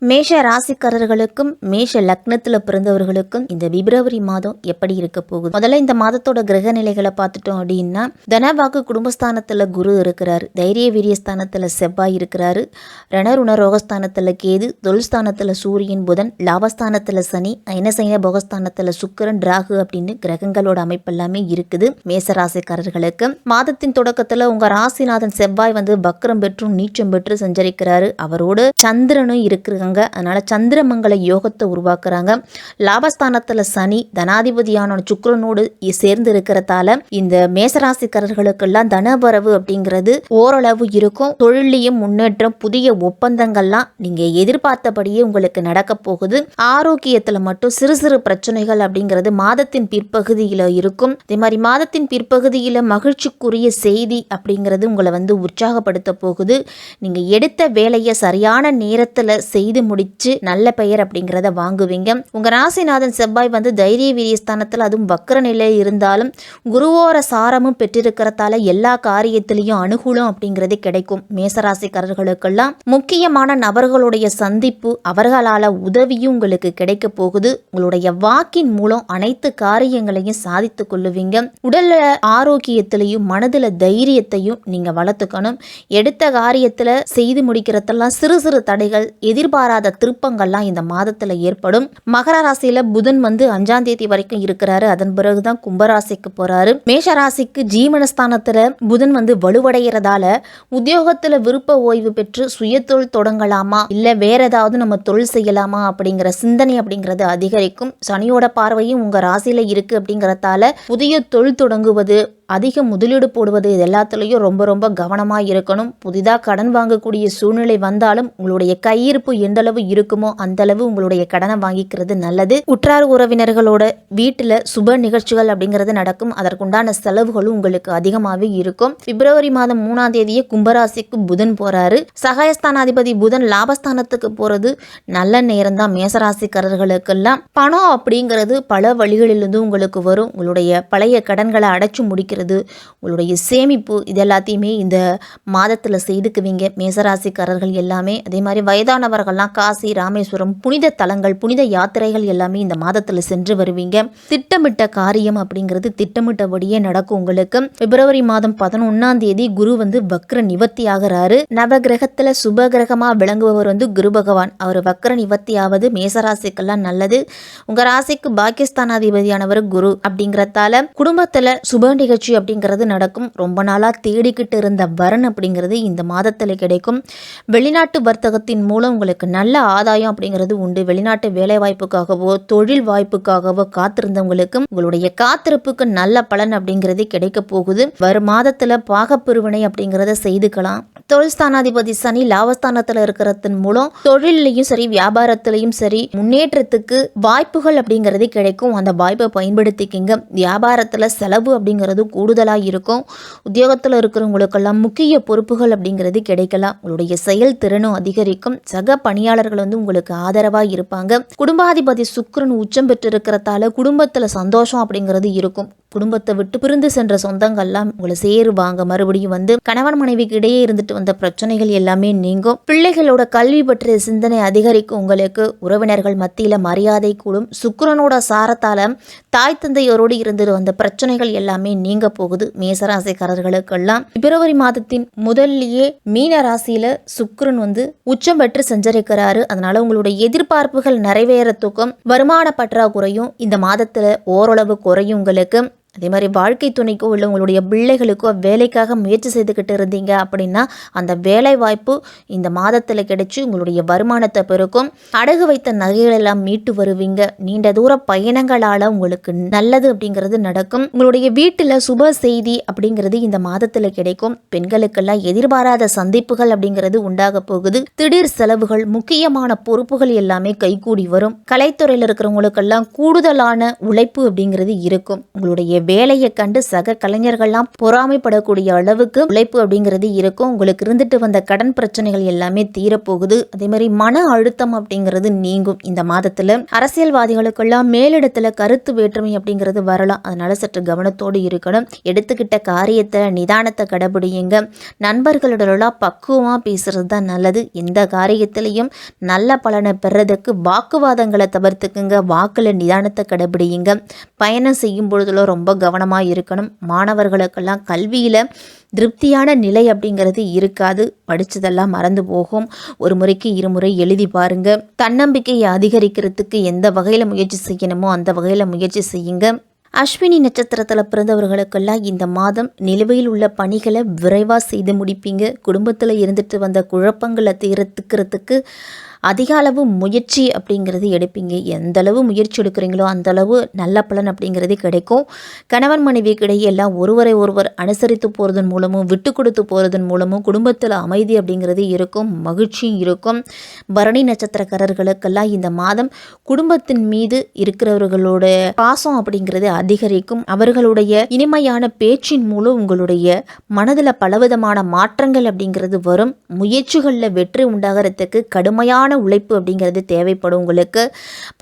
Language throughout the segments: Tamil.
மேஷ ராசிக்காரர்களுக்கும் மேஷ லக்னத்துல பிறந்தவர்களுக்கும் இந்த பிப்ரவரி மாதம் எப்படி இருக்க போகுது? முதல்ல இந்த மாதத்தோட கிரக நிலைகளை பார்த்துட்டோம் அப்படின்னா தனவாக்கு குடும்பஸ்தானத்துல குரு இருக்கிறாரு. தைரிய வீரிய ஸ்தானத்துல செவ்வாய் இருக்கிறாரு. ரணருண ரோகஸ்தானத்துல கேது. தொழில்ஸ்தானத்துல சூரியன் புதன். லாபஸ்தானத்துல சனி. ஐனசைன போகஸ்தானத்துல சுக்கிரன் ராகு அப்படின்னு கிரகங்களோட அமைப்பு எல்லாமே இருக்குது மேச ராசிக்காரர்களுக்கு. மாதத்தின் தொடக்கத்துல உங்க ராசிநாதன் செவ்வாய் வந்து பக்ரம் பெற்றும் நீச்சம் பெற்று சஞ்சரிக்கிறாரு. அவரோடு சந்திரனும் இருக்கிறாங்க. அதனால சந்திரமங்கல யோகத்தை உருவாக்குறாங்க. லாபஸ்தானத்துல சனி தனாதிபதியான சுக்கரனோடு சேர்ந்து இருக்கிறதால இந்த மேசராசிக்காரர்களுக்கெல்லாம் தனவரவு அப்படிங்கிறது ஓரளவு இருக்கும். தொழிலையும் முன்னேற்றம் புதிய ஒப்பந்தங்கள்லாம் நீங்க எதிர்பார்த்தபடியே உங்களுக்கு நடக்க போகுது. ஆரோக்கியத்துல மட்டும் சிறு சிறு பிரச்சனைகள் அப்படிங்கிறது மாதத்தின் பிற்பகுதியில் இருக்கும். அதே மாதிரி மாதத்தின் பிற்பகுதியில் மகிழ்ச்சிக்குரிய செய்தி அப்படிங்கிறது உங்களை வந்து உற்சாகப்படுத்த போகுது. நீங்க எடுத்த வேலையை சரியான நேரத்தில் செய்து முடிச்சு நல்ல பெயர் அப்படிங்கிறத வாங்குவீங்க. உங்க ராசிநாதன் செவ்வாய் வந்து தைரிய வீரியஸ்தானத்தில் அதுவும் வக்கர நிலை இருந்தாலும் குருவோர சாரமும் பெற்றிருக்கிறதால எல்லா காரியத்திலையும் அனுகூலம் அப்படிங்கிறது கிடைக்கும். மேசராசிக்காரர்களுக்கெல்லாம் முக்கியமான நபர்களுடைய சந்திப்பு அவர்களால உதவியும் உங்களுக்கு கிடைக்க போகுது. உங்களுடைய வாக்கின் மூலம் அனைத்து காரியங்களையும் சாதித்து கொள்ளுவீங்க. உடல்ல ஆரோக்கியத்திலையும் மனதுல தைரியத்தையும் நீங்க வளர்த்துக்கணும். எடுத்த காரியத்துல செய்து முடிக்கிறதெல்லாம் சிறு சிறு தடைகள் எதிர்பாராத திருப்பங்கள்லாம் இந்த மாதத்துல ஏற்படும். மகர ராசியில புதன் வந்து அஞ்சாம் தேதி வரைக்கும் இருக்கிறாரு. அதன் பிறகுதான் கும்பராசிக்கு போறாரு. மேஷ ராசிக்கு ஜீவனஸ்தானத்துல புதன் வந்து வலுவடைகிறதால உத்தியோகத்துல விருப்ப ஓய்வு பெற்று சுயதொழில் தொடங்கலாமா? இல்ல வேற ஏதாவது நம்ம தொழில் செய்யலாமா? அப்படிங்கிற சிந்தனை அப்படிங்கிறது அதிகரிக்கும். சனியோட பார்வையும் உங்க ராசியில இருக்கு அப்படிங்கறதால புதிய தொழில் தொடங்குவது அதிக முதலீடு போடுவது இது எல்லாத்துலேயும் ரொம்ப ரொம்ப கவனமாக இருக்கணும். புதிதாக கடன் வாங்கக்கூடிய சூழ்நிலை வந்தாலும் உங்களுடைய கையிருப்பு எந்தளவு இருக்குமோ அந்த அளவு உங்களுடைய கடனை வாங்கிக்கிறது நல்லது. உற்றார் உறவினர்களோட வீட்டில் சுப நிகழ்ச்சிகள் அப்படிங்கிறது நடக்கும். அதற்குண்டான செலவுகளும் உங்களுக்கு அதிகமாகவே இருக்கும். பிப்ரவரி மாதம் மூணாம் தேதியே கும்பராசிக்கு புதன் போறாரு. சகாயஸ்தானாதிபதி புதன் லாபஸ்தானத்துக்கு போறது நல்ல நேரம் தான் மேசராசிக்காரர்களுக்கெல்லாம் பணம் அப்படிங்கிறது பல வழிகளிலிருந்து உங்களுக்கு வரும். உங்களுடைய பழைய கடன்களை அடைச்சு முடிக்கிறது உங்களுடைய சேமிப்பு இது எல்லாத்தையுமே இந்த மாதத்தில் செய்துக்குவீங்க. மேசராசிக்காரர்கள் எல்லாமே அதே மாதிரி வயதானவர்கள்லாம் காசி ராமேஸ்வரம் புனித தலங்கள் புனித யாத்திரைகள் எல்லாமே இந்த மாதத்தில் சென்று வருவீங்க. திட்டமிட்ட காரியம் அப்படிங்கிறது திட்டமிட்டபடியே நடக்கும் உங்களுக்கு. பிப்ரவரி மாதம் பதினொன்னாம் தேதி குரு வந்து வக்ர நிவர்த்தி ஆகிறாரு நவகிரகத்தில் சுபகிரகமாக விளங்குபவர் வந்து குரு பகவான். அவர் வக்ர நிவர்த்தி ஆவது மேசராசிக்கெல்லாம் நல்லது. உங்கள் ராசிக்கு பாகிஸ்தானாதிபதியானவர் குரு அப்படிங்கிறதால குடும்பத்தில் சுப நிகழ்ச்சி அப்படிங்கிறது நடக்கும். ரொம்ப நாளா தேடிக்கிட்டு இருந்த வரன் அப்படிங்கிறது இந்த மாதத்துல கிடைக்கும். வெளிநாட்டு வர்த்தகத்தின் மூலம் உங்களுக்கு நல்ல ஆதாயம் அப்படிங்கிறது உண்டு. வெளிநாட்டு வேலை வாய்ப்புக்காகவோ தொழில் வாய்ப்புக்காகவோ காத்திருந்தவங்களுக்கு உங்களுடைய காத்திருப்புக்கு நல்ல பலன் அப்படிங்கிறது கிடைக்க போகுது. வரும் மாதத்துல பாகப்பிரிவினை அப்படிங்கிறத செய்துக்கலாம். தொழில் ஸ்தானாதிபதி சனி லாபஸ்தானத்தில் இருக்கிறதன் மூலம் தொழிலையும் சரி வியாபாரத்திலையும் சரி முன்னேற்றத்துக்கு வாய்ப்புகள் அப்படிங்கிறது கிடைக்கும். அந்த வாய்ப்பை பயன்படுத்திக்கிங்க. வியாபாரத்துல செலவு அப்படிங்கிறது கூடுதலாக இருக்கும். உத்தியோகத்தில் இருக்கிறவங்களுக்கெல்லாம் முக்கிய பொறுப்புகள் அப்படிங்கிறது கிடைக்கலாம். உங்களுடைய செயல்திறனும் அதிகரிக்கும். சக பணியாளர்கள் வந்து உங்களுக்கு ஆதரவாக இருப்பாங்க. குடும்பாதிபதி சுக்கரன் உச்சம் பெற்று இருக்கிறதால குடும்பத்தில் சந்தோஷம் அப்படிங்கிறது இருக்கும். குடும்பத்தை விட்டு பிரிந்து சென்ற சொந்தங்கள்லாம் உங்களை சேருவாங்க. மறுபடியும் வந்து கணவன் மனைவிக்கு இடையே இருந்துட்டு வந்த பிரச்சனைகள் எல்லாமே நீங்கும். பிள்ளைகளோட கல்வி பற்றிய சிந்தனை அதிகரிக்கும். உங்களுக்கு உறவினர்கள் மத்தியில மரியாதை கூடும். சுக்கரனோட சாரத்தால தாய் தந்தையோரோடு இருந்துட்டு வந்த பிரச்சனைகள் எல்லாமே நீங்க போகுது. மேசராசிக்காரர்களுக்கெல்லாம் பிப்ரவரி மாதத்தின் முதல்லயே மீன ராசியில சுக்கரன் வந்து உச்சம் பெற்று செஞ்சரிக்கிறாரு. அதனால உங்களுடைய எதிர்பார்ப்புகள் நிறைவேறத்துக்கும் வருமான பற்றாக்குறையும் இந்த மாதத்துல ஓரளவு குறையும். உங்களுக்கு அதே மாதிரி வாழ்க்கை துணைக்கோ இல்லை உங்களுடைய பிள்ளைகளுக்கோ வேலைக்காக முயற்சி செய்துக்கிட்டு இருந்தீங்க அப்படின்னா அந்த வேலை வாய்ப்பு இந்த மாதத்தில் கிடைச்சி உங்களுடைய வருமானத்தை பெருக்கும். அடகு வைத்த நகைகள் எல்லாம் மீட்டு வருவீங்க. நீண்ட தூர பயணங்களால் உங்களுக்கு நல்லது அப்படிங்கிறது நடக்கும். உங்களுடைய வீட்டில் சுப செய்தி அப்படிங்கிறது இந்த மாதத்தில் கிடைக்கும். பெண்களுக்கெல்லாம் எதிர்பாராத சந்திப்புகள் அப்படிங்கிறது உண்டாக போகுது. திடீர் செலவுகள் முக்கியமான பொறுப்புகள் எல்லாமே கைகூடி வரும். கலைத்துறையில் இருக்கிறவங்களுக்கெல்லாம் கூடுதலான உழைப்பு அப்படிங்கிறது இருக்கும். உங்களுடைய வேலையை கண்டு சக கலைஞர்கள்லாம் பொறாமைப்படக்கூடிய அளவுக்கு உழைப்பு அப்படிங்கிறது இருக்கும். உங்களுக்கு இருந்துட்டு வந்த கடன் பிரச்சனைகள் எல்லாமே தீரப்போகுது. அதே மாதிரி மன அழுத்தம் அப்படிங்கிறது நீங்கும். இந்த மாதத்துல அரசியல்வாதிகளுக்கெல்லாம் மேலிடத்துல கருத்து வேற்றுமை அப்படிங்கிறது வரலாம். அதனால சற்று கவனத்தோடு இருக்கணும். எடுத்துக்கிட்ட காரியத்தை நிதானத்தை கடைபிடியுங்க. நண்பர்களுடலாம் பக்குவமா பேசுறது தான் நல்லது. எந்த காரியத்திலையும் நல்ல பலனை பெறதுக்கு வாக்குவாதங்களை தவிர்த்துக்குங்க. வாக்குல நிதானத்தை கடைபிடியுங்க. பயணம் செய்யும் பொழுதுல ரொம்ப கவனமாக இருக்கணும். மாணவர்களுக்கெல்லாம் கல்வியில் திருப்தியான நிலை அப்படிங்கிறது இருக்காது. படித்ததெல்லாம் மறந்து போகும். ஒரு முறைக்கு இருமுறை எழுதி பாருங்க. தன்னம்பிக்கையை அதிகரிக்கிறதுக்கு எந்த வகையில் முயற்சி செய்யணுமோ அந்த வகையில் முயற்சி செய்யுங்க. அஸ்வினி நட்சத்திரத்தில் பிறந்தவர்களுக்கெல்லாம் இந்த மாதம் நிலுவையில் உள்ள பணிகளை விரைவாக செய்து முடிப்பீங்க. குடும்பத்தில் இருந்துட்டு வந்த குழப்பங்களை தீர்த்துக்கிறதுக்கு அதிக அளவு முயற்சி அப்படிங்கிறது எடுப்பீங்க. எந்த அளவு முயற்சி எடுக்கிறீங்களோ அந்த அளவு நல்ல பலன் அப்படிங்கிறது கிடைக்கும். கணவன் மனைவிக்கு இடையே எல்லாம் ஒருவரை ஒருவர் அனுசரித்து போகிறதன் மூலமும் விட்டு கொடுத்து போகிறதன் மூலமும் குடும்பத்தில் அமைதி அப்படிங்கிறது இருக்கும் மகிழ்ச்சியும் இருக்கும். பரணி நட்சத்திரக்காரர்களுக்கெல்லாம் இந்த மாதம் குடும்பத்தின் மீது இருக்கிறவர்களோட பாசம் அப்படிங்கிறது அதிகரிக்கும். அவர்களுடைய இனிமையான பேச்சின் மூலம் உங்களுடைய மனதில் பலவிதமான மாற்றங்கள் அப்படிங்கிறது வரும். முயற்சிகளில் வெற்றி உண்டாகிறதுக்கு கடுமையான கடினமான உழைப்பு அப்படிங்கிறது தேவைப்படும். உங்களுக்கு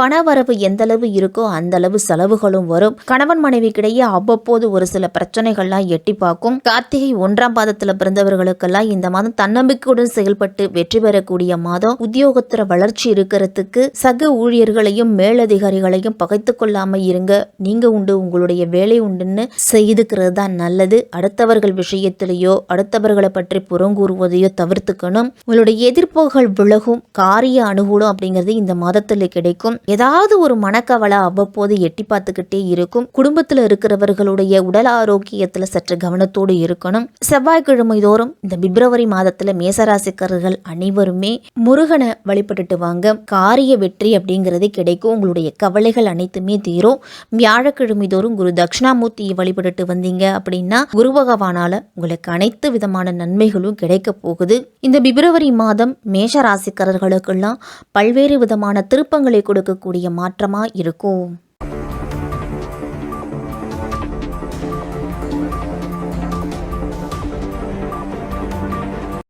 பணவரவு எந்தளவு இருக்கோ அந்தளவு செலவுகளும் வரும். கணவன் மனைவிக்கிடையே அவ்வப்போது ஒரு சில பிரச்சனைகள்லாம் எட்டி பார்க்கும். கார்த்திகை ஒன்றாம் பாதத்தில் பிறந்தவர்களுக்கெல்லாம் இந்த மாதம் தன்னம்பிக்கையுடன் செயல்பட்டு வெற்றி பெறக்கூடிய மாதம். உத்தியோகத்துற வளர்ச்சி இருக்கிறதுக்கு சக ஊழியர்களையும் மேலதிகாரிகளையும் பகைத்து கொள்ளாம இருங்க. நீங்க உண்டு உங்களுடைய வேலை உண்டுன்னு செய்துக்கிறது தான் நல்லது. அடுத்தவர்கள் விஷயத்திலேயோ அடுத்தவர்களை பற்றி புறங்கூறுவதையோ தவிர்த்துக்கணும். உங்களுடைய எதிர்ப்புகள் விலகும். கார் காரிய அனுகூலம் அப்படிங்கிறது இந்த மாதத்தில் கிடைக்கும். ஏதாவது ஒரு மனக்கவலை அவ்வப்போது எட்டி பார்த்துக்கிட்டே இருக்கும். குடும்பத்தில் இருக்கிறவர்களுடைய உடல் ஆரோக்கியத்தில் சற்று கவனத்தோடு இருக்கணும். செவ்வாய்க்கிழமை தோறும் இந்த பிப்ரவரி மாதத்தில் மேசராசிக்காரர்கள் அனைவருமே முருகனை வழிபட்டுட்டு வாங்க. காரிய வெற்றி அப்படிங்கிறது கிடைக்கும். உங்களுடைய கவலைகள் அனைத்துமே தீரும். வியாழக்கிழமை தோறும் குரு தட்சிணாமூர்த்தியை வழிபட்டுட்டு வந்தீங்க அப்படின்னா குரு பகவானால உங்களுக்கு அனைத்து விதமான நன்மைகளும் கிடைக்க போகுது. இந்த பிப்ரவரி மாதம் மேஷ ராசிக்காரர்களுக்கு உங்களுக்கெல்லாம் பல்வேறு விதமான திருப்பங்களை கொடுக்கக்கூடிய மாற்றமாக இருக்கும்.